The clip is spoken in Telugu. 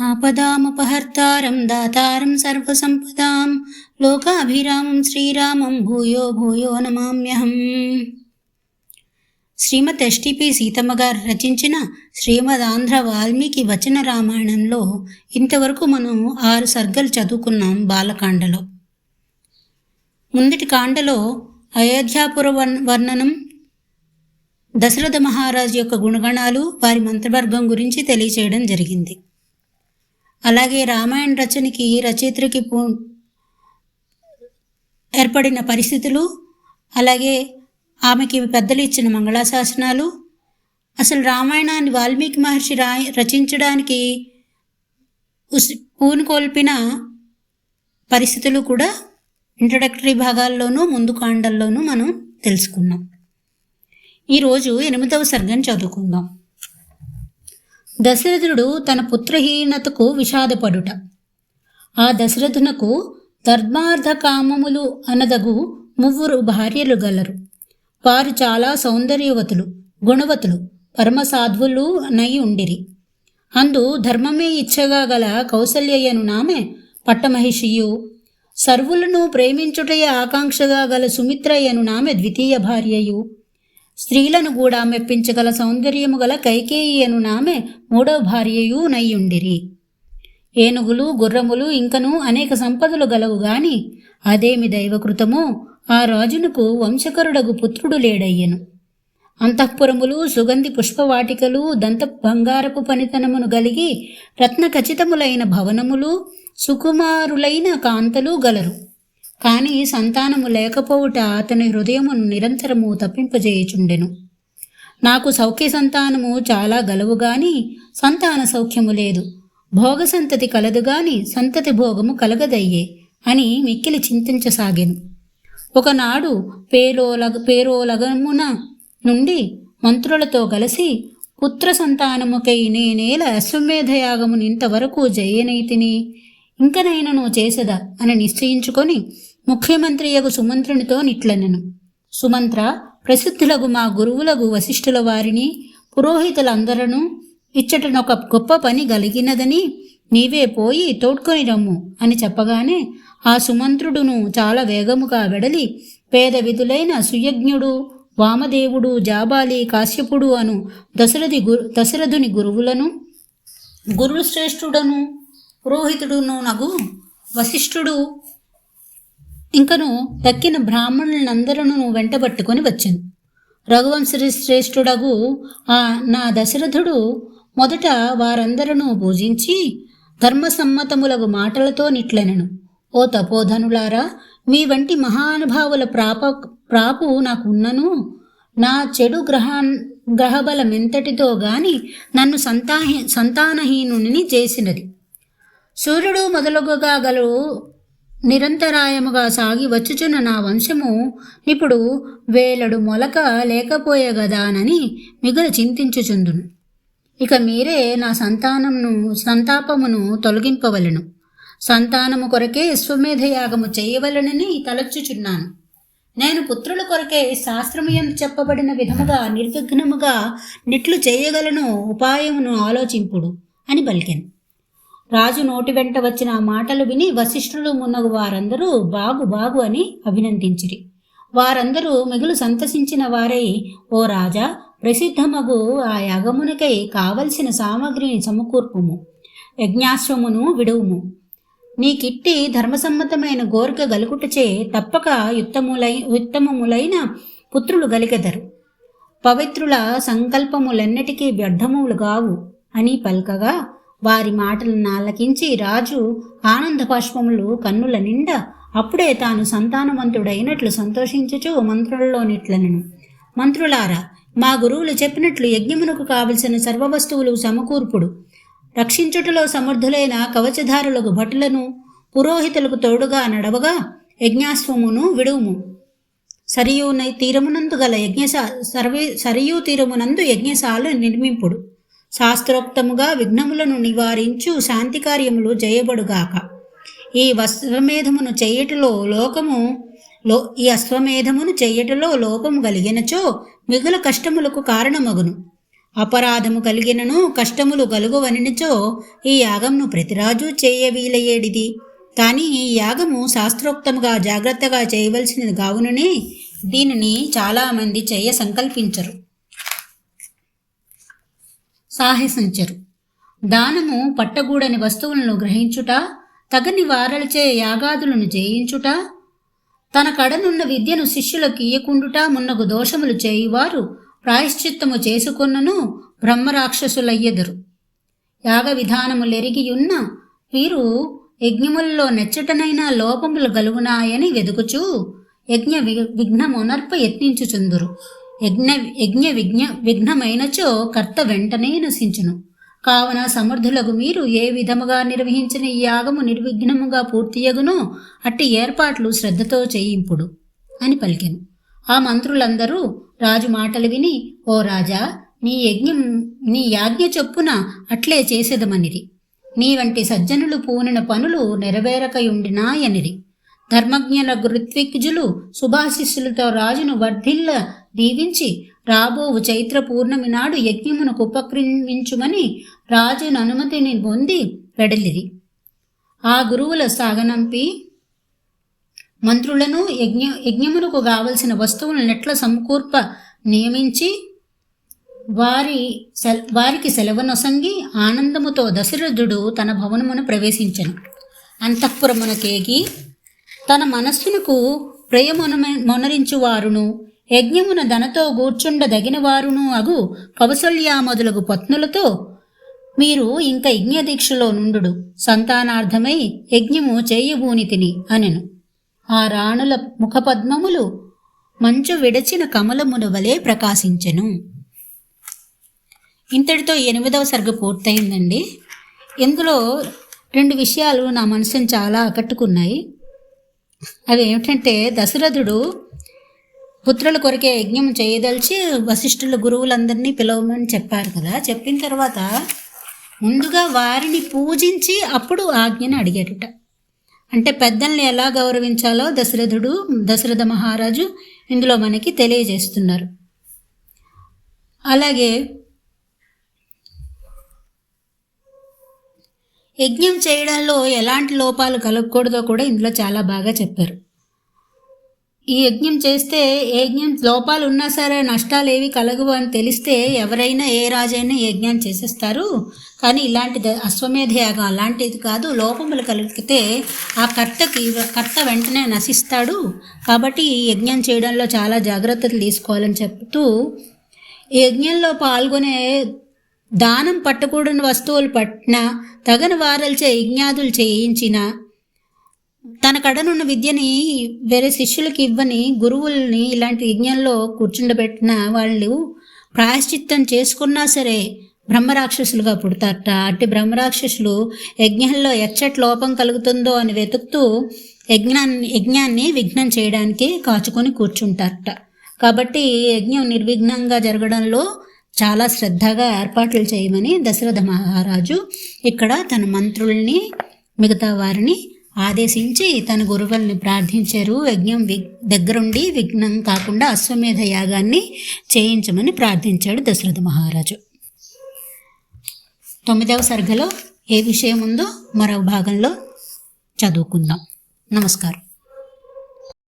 ఆపదామపహర్తారం దాతారం సర్వసంపదాం. లోకాభిరామం శ్రీరామం భూయో భూయో నమామ్యహం. శ్రీమద్ ఎస్టిపి సీతమ్మ గారు రచించిన శ్రీమద్ ఆంధ్ర వాల్మీకి వచన రామాయణంలో ఇంతవరకు మనం ఆరు సర్గలు చదువుకున్నాం బాలకాండలో. ముందటి కాండలో అయోధ్యాపుర వర్ణనం దశరథ మహారాజు యొక్క గుణగణాలు వారి మంత్రవర్గం గురించి తెలియచేయడం జరిగింది. అలాగే రామాయణ రచనకి రచయిత్రికి పూ ఏర్పడిన పరిస్థితులు అలాగే ఆమెకి పెద్దలు ఇచ్చిన మంగళాశాసనాలు అసలు రామాయణాన్ని వాల్మీకి మహర్షి రా రచించడానికి ఉస్- పూనుకొల్పిన పరిస్థితులు కూడా ఇంట్రడక్టరీ భాగాల్లోనూ ముందు కాండల్లోనూ మనం తెలుసుకున్నాం. ఈరోజు ఎనిమిదవ సర్గం చదువుకుందాం. దశరథుడు తన పుత్రహీనతకు విషాదపడుట. ఆ దశరథునకు ధర్మార్థ కామములు అనదగు మువ్వురు భార్యలు గలరు. వారు చాలా సౌందర్యవతులు గుణవతులు పరమ సాధ్వులు నై ఉండిరి. అందు ధర్మమే ఇచ్చగా గల కౌసల్యయను నామె పట్టమహిషియు. సర్వులను ప్రేమించుటయే ఆకాంక్షగా గల సుమిత్రయ్యను నామె ద్వితీయ భార్యయు. స్త్రీలను కూడా మెప్పించగల సౌందర్యము గల కైకేయను నామె మూడవ భార్యయు నయ్యుండిరి. ఏనుగులు గుర్రములు ఇంకను అనేక సంపదలు గలవు గాని అదేమి దైవకృతమో ఆ రాజునకు వంశకరుడగు పుత్రుడు లేడయ్యను. అంతఃపురములు సుగంధి పుష్పవాటికలు దంత బంగారపు పనితనమును గలిగి రత్న ఖచ్చితములైన భవనములు సుకుమారులైన కాంతలు గలరు. కాని సంతానము లేకపోవుట అతని హృదయమును నిరంతరము తప్పింపజేయుచుండెను. నాకు సౌఖ్య సంతానము చాలా గలవు గాని సంతాన సౌఖ్యము లేదు. భోగ సంతతి కలదు గాని సంతతి భోగము కలగదయ్యే అని మిక్కిలి చింతించసాగాను. ఒకనాడు పేరోలగ పేరోలగమున నుండి మంత్రులతో కలిసి పుత్ర సంతానముకై నేనేల అశ్వమేధయాగమును ఇంతవరకు జయనైతిని ఇంకనైనను చేసదా అని నిశ్చయించుకొని ముఖ్యమంత్రి యగు సుమంత్రునితో నిట్లనెను. సుమంత్ర ప్రసిద్ధులగు మా గురువులగు వశిష్ఠుల వారిని పురోహితులందరూ ఇచ్చటనొక గొప్ప పని గలిగినదని నీవే పోయి తోడ్కొని రమ్ము అని చెప్పగానే ఆ సుమంత్రుడును చాలా వేగముగా వెడలి పేద విధులైన సుయజ్ఞుడు వామదేవుడు జాబాలి కాశ్యపుడు అను దశరథి గురు దశరథుని గురువులను గురుశ్రేష్ఠుడను పురోహితుడును నగు వశిష్ఠుడు ఇంకను తక్కిన బ్రాహ్మణులందరూ వెంటబట్టుకొని వచ్చాను. రఘువంశ్రీ శ్రేష్ఠుడగు ఆ నా దశరథుడు మొదట వారందరూ పూజించి ధర్మసమ్మతములగు మాటలతో నిట్లెనను. ఓ తపోధనులారా మీ వంటి మహానుభావుల ప్రాప ప్రాపు నాకున్నను. నా చెడు గ్రహ గ్రహబలమెంతటితో గాని నన్ను సంతాహి సంతానహీనుని చేసినది సూర్యుడు మొదలుగుగా గలు నిరంతరాయముగా సాగి వచ్చుచున్న నా వంశము ఇప్పుడు వేలడు మొలక లేకపోయేగదానని మిగులు చింతించుచుందును. ఇక మీరే నా సంతానమును సంతాపమును తొలగింపవలను. సంతానము కొరకే అశ్వమేధయాగము చేయవలెనని తలచుచున్నాను. నేను పుత్రుల కొరకే శాస్త్రమయం చెప్పబడిన విధముగా నిర్విఘ్నముగా నిట్లు చేయగలను ఉపాయమును ఆలోచింపుడు అని పలికాను. రాజు నోటి వెంట వచ్చిన ఆ మాటలు విని వశిష్ఠులు మున్నగు వారందరూ బాగు బాగు అని అభినందించిరి. వారందరూ మిగులు సంతసించిన వారై ఓ రాజా ప్రసిద్ధమగు ఆ యాగమునికై కావలసిన సామగ్రిని సమకూర్పుము యజ్ఞాశ్వమును విడువుము. నీకిట్టి ధర్మసమ్మతమైన గోరిక గలుగుటచే తప్పక యుత్తములై ఉత్తమములైన పుత్రులు గలిగెదరు. పవిత్రుల సంకల్పములన్నిటికీ వ్యర్థములు గావు అని పల్కగా వారి మాటలను ఆలకించి రాజు ఆనంద కన్నుల నిండా అప్పుడే తాను సంతానవంతుడైనట్లు సంతోషించుచు మంత్రులలోనిట్లనను మంత్రులారా మా గురువులు చెప్పినట్లు యజ్ఞమునకు కావలసిన సర్వవస్తువులు సమకూర్పుడు. రక్షించుటలో సమర్థులైన కవచధారులకు భటులను పురోహితులకు తోడుగా నడవగా యజ్ఞాశ్వమును విడువుము సరియు తీరమునందు గల యజ్ఞశా సర్వే సరియు తీరమునందు యజ్ఞశాల నిర్మింపుడు. శాస్త్రోక్తముగా విఘ్నములను నివారించు శాంతి కార్యములు జయబడుగాక ఈ అశ్వమేధమును చేయటలో లోకము లో ఈ అశ్వమేధమును చేయటలో లోపము కలిగినచో మిగుల కష్టములకు కారణమగును. అపరాధము కలిగినను కష్టములు కలుగువనిచో ఈ యాగంను ప్రతిరాజు చేయవీలయ్యేడిది కానీ ఈ యాగము శాస్త్రోక్తముగా జాగ్రత్తగా చేయవలసినది కావుననే దీనిని చాలామంది చేయ సంకల్పించరు. సాహసించరు. దానము పట్టగూడని వస్తువులను గ్రహించుట తగని వారలచే యాగాదులను చేయించుట తన కడనున్న విద్యను శిష్యులకు ఇయ్యకుండుట మున్నగు దోషములు చేయువారు ప్రాయశ్చిత్తము చేసుకొన్నను బ్రహ్మరాక్షసులయ్యెదరు. యాగ విధానములెరిగియున్న వీరు యజ్ఞములలో నెచ్చటనైనా లోపములు గలుగునాయని వెదుకుచూ యజ్ఞ వి- విఘ్నమునర్ప యత్నించుచుందురు. యజ్ఞ యజ్ఞ విఘ్న విఘ్నమైనచో కర్త వెంటనే నశించును. కావున సమర్థులకు మీరు ఏ విధముగా నిర్వహించిన ఈ యాగము నిర్విఘ్నముగా పూర్తియగునో అట్టి ఏర్పాట్లు శ్రద్ధతో చేయింపుడు అని పలికెను. ఆ మంత్రులందరూ రాజు మాటలు విని ఓ రాజా నీ యజ్ఞం నీ యాజ్ఞ చొప్పున అట్లే చేసేదమనిరి. నీ వంటి సజ్జనులు పూనిన పనులు నెరవేరకయుండినాయనిరి. ధర్మజ్ఞుల గురుత్విక్జులు సుభాశిస్సులతో రాజును వర్ధిల్ల దీవించి రాబోవు చైత్ర పూర్ణమి నాడు యజ్ఞమునకు ఉపక్రమించుమని రాజును అనుమతిని పొంది వెడలిరి. ఆ గురువుల సాగనంపి మంత్రులను యజ్ఞ యజ్ఞమునకు కావలసిన వస్తువులను ఎట్ల సమకూర్ప నియమించి వారి సెల్ వారికి సెలవునొసంగి ఆనందముతో దశరథుడు తన భవనమును ప్రవేశించను. అంతఃపురమునకేగి తన మనస్సునకు ప్రియమున మొనరించువారును యజ్ఞమున ధనతో గూర్చుండదగిన వారును అగు కౌసల్య మొదలగు పత్నులతో మీరు ఇంక యజ్ఞదీక్షలో నుండు సంతానార్థమై యజ్ఞము చేయబూనితిని అనెను. ఆ రాణుల ముఖపద్మములు మంచు విడచిన కమలమున వలె ప్రకాశించెను. ఇంతటితో ఎనిమిదవ సర్గ పూర్తయిందండి. ఇందులో రెండు విషయాలు నా మనసుని చాలా ఆకట్టుకున్నాయి. అవి ఏమిటంటే దశరథుడు పుత్రుల కొరకే యజ్ఞం చేయదలిచి వశిష్ఠుల గురువులందరినీ పిలవమని చెప్పారు కదా. చెప్పిన తర్వాత ముందుగా వారిని పూజించి అప్పుడు ఆజ్ఞను అడిగారట అంటే పెద్దల్ని ఎలా గౌరవించాలో దశరథుడు దశరథ మహారాజు ఇందులో మనకి తెలియజేస్తున్నారు. అలాగే యజ్ఞం చేయడంలో ఎలాంటి లోపాలు కలగకూడదో కూడా ఇందులో చాలా బాగా చెప్పారు. ఈ యజ్ఞం చేస్తే ఏ యజ్ఞం లోపాలు ఉన్నా సరే నష్టాలు ఏవి కలగవు అని తెలిస్తే ఎవరైనా ఏ రాజైనా యజ్ఞాన్ని యజ్ఞం చేసేస్తారు. కానీ ఇలాంటిది అశ్వమేధ యాగం అలాంటిది కాదు. లోపములు కలిగితే ఆ కర్తకి కర్త వెంటనే నశిస్తాడు. కాబట్టి ఈ యజ్ఞం చేయడంలో చాలా జాగ్రత్తలు తీసుకోవాలని చెప్తూ ఈ యజ్ఞంలో పాల్గొనే దానం పట్టకూడని వస్తువులు పట్టిన తగని వారల్చే యజ్ఞాదులు చేయించిన తన కడనున్న విద్యని వేరే శిష్యులకి ఇవ్వని గురువుల్ని ఇలాంటి యజ్ఞంలో కూర్చుండబెట్టిన వాళ్ళు ప్రాయశ్చిత్తం చేసుకున్నా సరే బ్రహ్మరాక్షసులుగా పుడతారట. అట్టి బ్రహ్మరాక్షసులు యజ్ఞంలో ఎచ్చటి లోపం కలుగుతుందో అని వెతుకుతూ యజ్ఞాన్ని యజ్ఞాన్ని విఘ్నం చేయడానికి కాచుకొని కూర్చుంటారట. కాబట్టి యజ్ఞం నిర్విఘ్నంగా జరగడంలో చాలా శ్రద్ధగా ఏర్పాట్లు చేయమని దశరథ మహారాజు ఇక్కడ తన మంత్రుల్ని మిగతా వారిని ఆదేశించి తన గురువుల్ని ప్రార్థించారు. యజ్ఞం వి దగ్గరుండి విఘ్నం కాకుండా అశ్వమేధ యాగాన్ని చేయించమని ప్రార్థించాడు దశరథ మహారాజు. తొమ్మిదవ సర్గలో ఏ విషయం ఉందో మరో భాగంలో చదువుకుందాం. నమస్కారం.